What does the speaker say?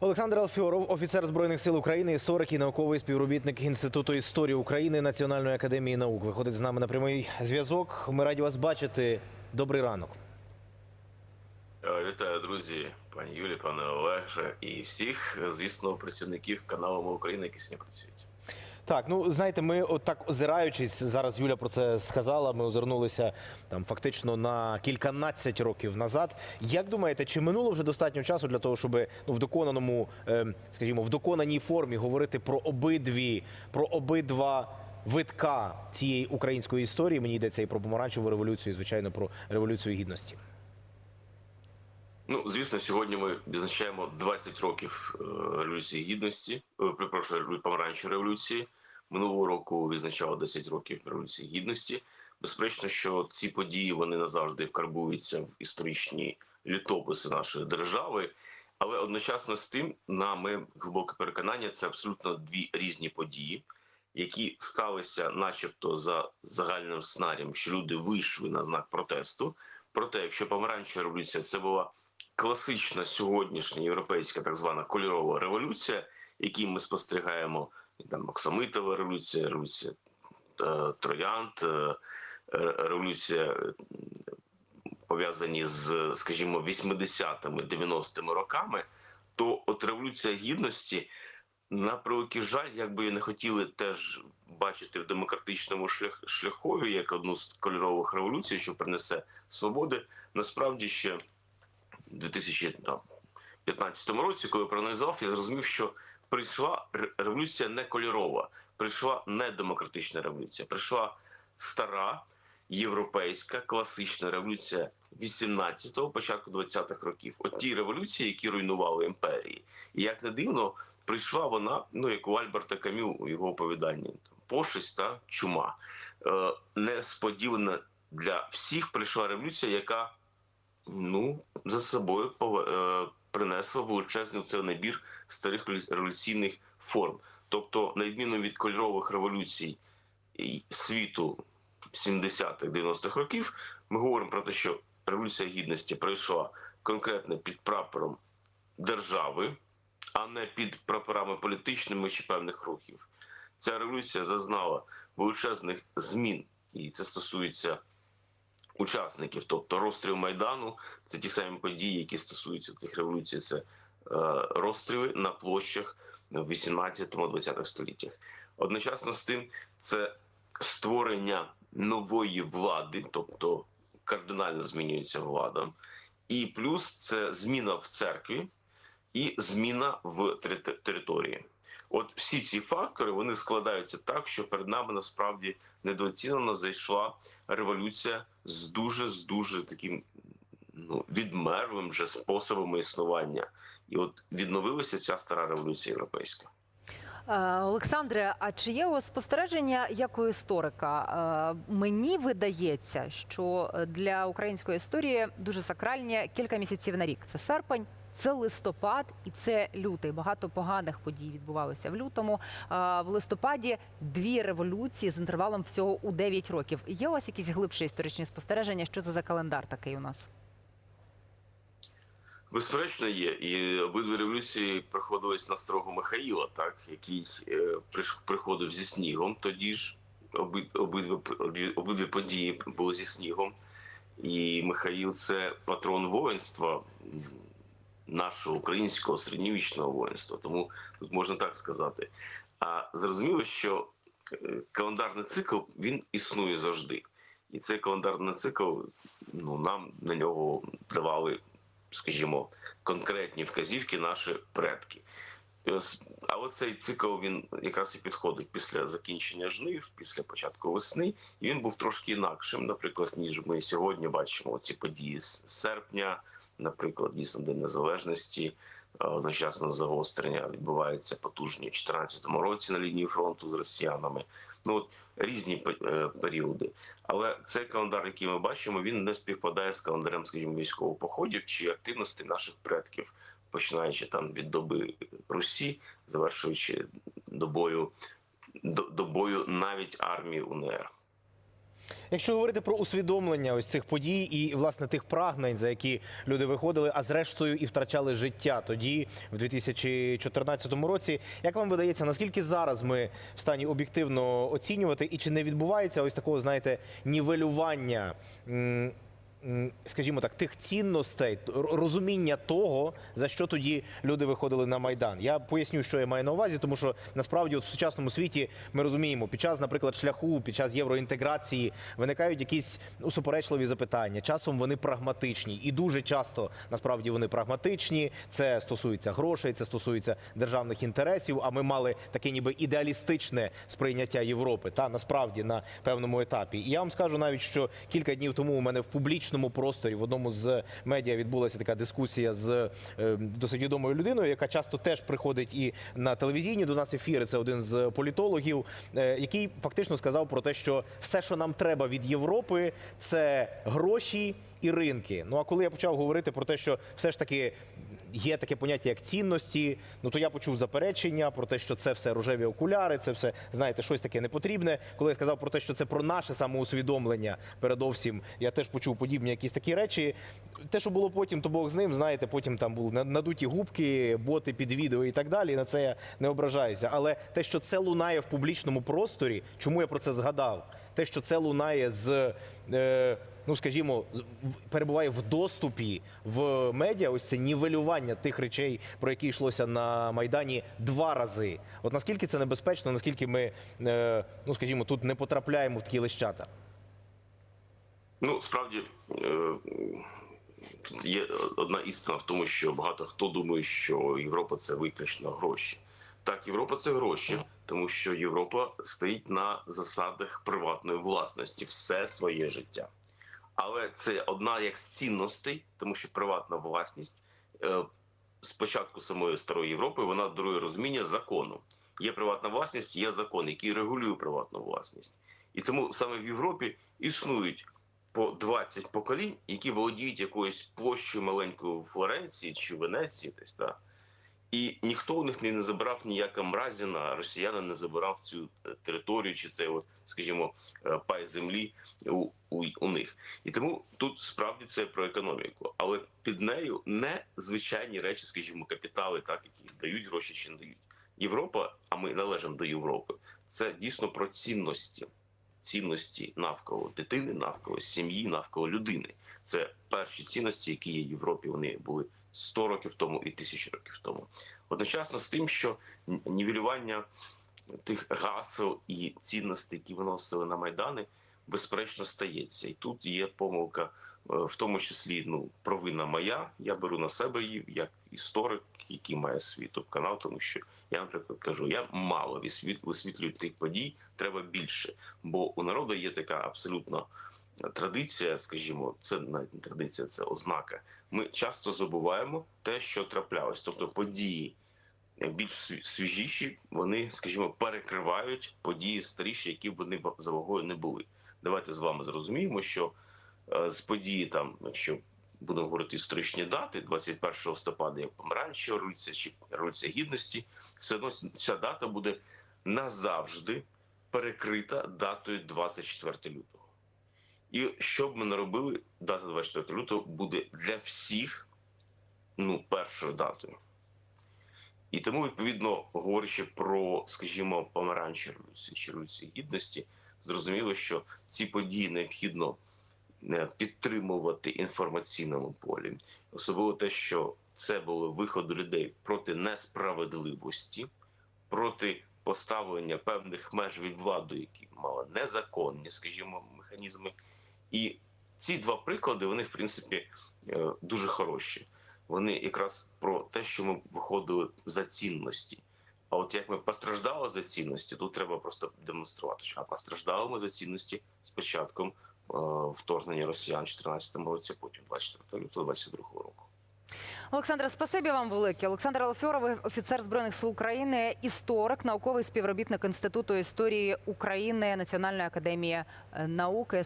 Олександр Алфьоров, офіцер збройних сил України, історик і науковий співробітник Інституту історії України Національної академії наук. Виходить з нами на прямий зв'язок. Ми раді вас бачити. Добрий ранок. Е, Вітаю, друзі, пані Юлі, пане Олеже і всіх, звісно, працівників каналу «Ми України, які сьогодні працюють. Так, ну знаєте, ми от так озираючись, зараз Юля про це сказала. Ми озирнулися там фактично на кільканадцять років назад. Як думаєте, чи минуло вже достатньо часу для того, щоб ну в доконаному, е, скажімо, в доконаній формі говорити про обидві, про обидва витка цієї української історії? Мені йдеться і про помаранчеву революцію, і, звичайно, про революцію гідності. Ну, звісно, сьогодні ми відзначаємо 20 років е, революції гідності. е, Припрошую помаранчевої революції. Минулого року відзначало 10 років революції гідності. Безперечно, що ці події вони назавжди вкарбуються в історичні літописи нашої держави. Але одночасно з тим, на моє глибоке переконання, це абсолютно дві різні події, які сталися, начебто, за загальним сценарієм, що люди вийшли на знак протесту. Проте, якщо помаранчева революція це була класична сьогоднішня європейська так звана кольорова революція, якій ми спостерігаємо там Оксамитова революція, революція е, Троянд, е, е, революція пов'язані з, скажімо, 80-ми, 90-ми роками, то от революція гідності, на превеликий жаль, як би і не хотіли теж бачити в демократичному шлях, шляхові як одну з кольорових революцій, що принесе свободи, насправді ще 2015 році, коли проаналізував, я зрозумів, що прийшла революція не кольорова, прийшла не демократична революція, прийшла стара європейська класична революція 18-го, початку 20-х років. От ті революції, які руйнували імперії. І як не дивно, прийшла вона, ну як у Альберта Камю у його оповіданні, пошесть та чума. Е, несподівана для всіх прийшла революція, яка ну за собою пове- е, принесла величезний цей набір старих революційних форм. Тобто, на відміну від кольорових революцій світу 70-х 90-х років, ми говоримо про те, що революція гідності пройшла конкретно під прапором держави, а не під прапорами політичними чи певних рухів. Ця революція зазнала величезних змін, і це стосується учасників, тобто розстріл майдану, це ті самі події, які стосуються цих революцій. Це е, розстріли на площах в 18-20 століттях. Одночасно з тим, це створення нової влади, тобто кардинально змінюється влада, і плюс це зміна в церкві і зміна в тери- території. От всі ці фактори вони складаються так, що перед нами насправді недооцінено зайшла революція з дуже з дуже таким ну відмерлим вже способами існування, і от відновилася ця стара революція європейська. Е, Олександре, а чи є у вас спостереження як у історика? Е, Мені видається, що для української історії дуже сакральні кілька місяців на рік. Це серпень, це листопад і це лютий. Багато поганих подій відбувалося в лютому. В листопаді дві революції з інтервалом всього у 9 років. Є у вас якісь глибші історичні спостереження? Що це за календар такий у нас? Безперечно, є. І обидві революції приходились на строго Михаїла, так який е, приходив зі снігом. Тоді ж оби- обидві, обидві, події були зі снігом. І Михаїл це патрон воїнства нашого українського середньовічного воїнства. Тому тут можна так сказати. А зрозуміло, що е, календарний цикл він існує завжди. І цей календарний цикл, ну нам на нього давали скажімо, конкретні вказівки наші предки. І ось- Але цей цикл він якраз і підходить після закінчення жнив, після початку весни, і він був трошки інакшим, наприклад, ніж ми сьогодні бачимо ці події з серпня, наприклад, дійсно День Незалежності. е, Одночасно загострення відбуваються потужні в 2014 році на лінії фронту з росіянами. Ну от різні е, періоди. Але цей календар, який ми бачимо, він не співпадає з календарем, скажімо, військових походів чи активності наших предків, починаючи там від доби Русі, завершуючи добою до, добою навіть армії УНР. Якщо говорити про усвідомлення ось цих подій і власне тих прагнень, за які люди виходили, а зрештою і втрачали життя тоді, в 2014 році, як вам видається, наскільки зараз ми в стані об'єктивно оцінювати, і чи не відбувається ось такого, знаєте, нівелювання? Скажімо так, тих цінностей, розуміння того, за що тоді люди виходили на майдан. Я поясню, що я маю на увазі, тому що насправді от в сучасному світі ми розуміємо, під час, наприклад, шляху, під час євроінтеграції виникають якісь ну, суперечливі запитання. Часом вони прагматичні, і дуже часто насправді вони прагматичні. Це стосується грошей, це стосується державних інтересів. А ми мали таке, ніби ідеалістичне сприйняття Європи. Та насправді на певному етапі. І я вам скажу навіть, що кілька днів тому у мене в публічному просторі в одному з медіа відбулася така дискусія з е, досить відомою людиною, яка часто теж приходить і на телевізійні до нас ефіри. Це один з політологів, е, який фактично сказав про те, що все, що нам треба від Європи, це гроші. І ринки. Ну а коли я почав говорити про те, що все ж таки є таке поняття як цінності, ну то я почув заперечення про те, що це все рожеві окуляри, це все знаєте, щось таке непотрібне. Коли я сказав про те, що це про наше самоусвідомлення, передовсім я теж почув подібні якісь такі речі. Те, що було потім, то Бог з ним, знаєте, потім там були надуті губки, боти під відео і так далі. На це я не ображаюся. Але те, що це лунає в публічному просторі, чому я про це згадав? Те, що це лунає з. Е, Ну, скажімо, перебуває в доступі в медіа. Ось це нівелювання тих речей, про які йшлося на майдані два рази. От наскільки це небезпечно, наскільки ми, е, ну скажімо, тут не потрапляємо в такі лищата. Ну, справді, е, тут є одна істина в тому, що багато хто думає, що Європа це виключно гроші. Так, Європа це гроші, тому що Європа стоїть на засадах приватної власності все своє життя. Але це одна як з цінностей, тому що приватна власність е, спочатку самої старої Європи вона дарує розуміння закону. Є приватна власність, є закон, який регулює приватну власність. І тому саме в Європі існують по 20 поколінь, які володіють якоюсь площею маленькою Флоренції чи Венеції, десь так. І ніхто у них не, забирав ніяка мразіна, росіяни не забирав цю е, територію, чи це, от, скажімо, е, пай землі у, у, у них. І тому тут справді це про економіку. Але під нею не звичайні речі, скажімо, капітали, так які дають гроші чи не дають. Європа, а ми належимо до Європи, це дійсно про цінності. Цінності навколо дитини, навколо сім'ї, навколо людини. Це перші цінності, які є в Європі. Вони були 100 років тому і тисячі років тому. Одночасно з тим, що нівелювання тих гасел і цінностей, які виносили на майдани, безперечно стається. І тут є помилка, в тому числі ну провина моя. Я беру на себе її як історик, який має свій канал, тому що я, наприклад, кажу, я мало висвіт- висвітлюю тих подій, треба більше. Бо у народу є така абсолютно традиція, скажімо, це навіть не традиція, це ознака. Ми часто забуваємо те, що траплялось, тобто події більш свіжіші, вони, скажімо, перекривають події старіші, які б вони за вагою не були. Давайте з вами зрозуміємо, що е, з події там, якщо будемо говорити історичні дати, 21 листопада, як помаранчева революція чи революція гідності, все одно ця дата буде назавжди перекрита датою 24 лютого. І що б ми не робили, дата 24 лютого буде для всіх ну, першою датою. І тому, відповідно, говорячи про, скажімо, помаранчі революції чи революції гідності, зрозуміло, що ці події необхідно е, підтримувати інформаційному полі, особливо те, що це були виходи людей проти несправедливості, проти поставлення певних меж від влади, які мали незаконні, скажімо, механізми. І ці два приклади, вони, в принципі, е, дуже хороші. Вони якраз про те, що ми виходили за цінності. А от як ми постраждали за цінності, тут треба просто демонструвати, що постраждали ми за цінності е, вторгнення росіян в 2014 році, потім 24 лютого 22 року. Олександре, спасибі вам велике. Олександр Алфьоров, офіцер збройних сил України, історик, науковий співробітник інституту історії України Національної академії е, науки.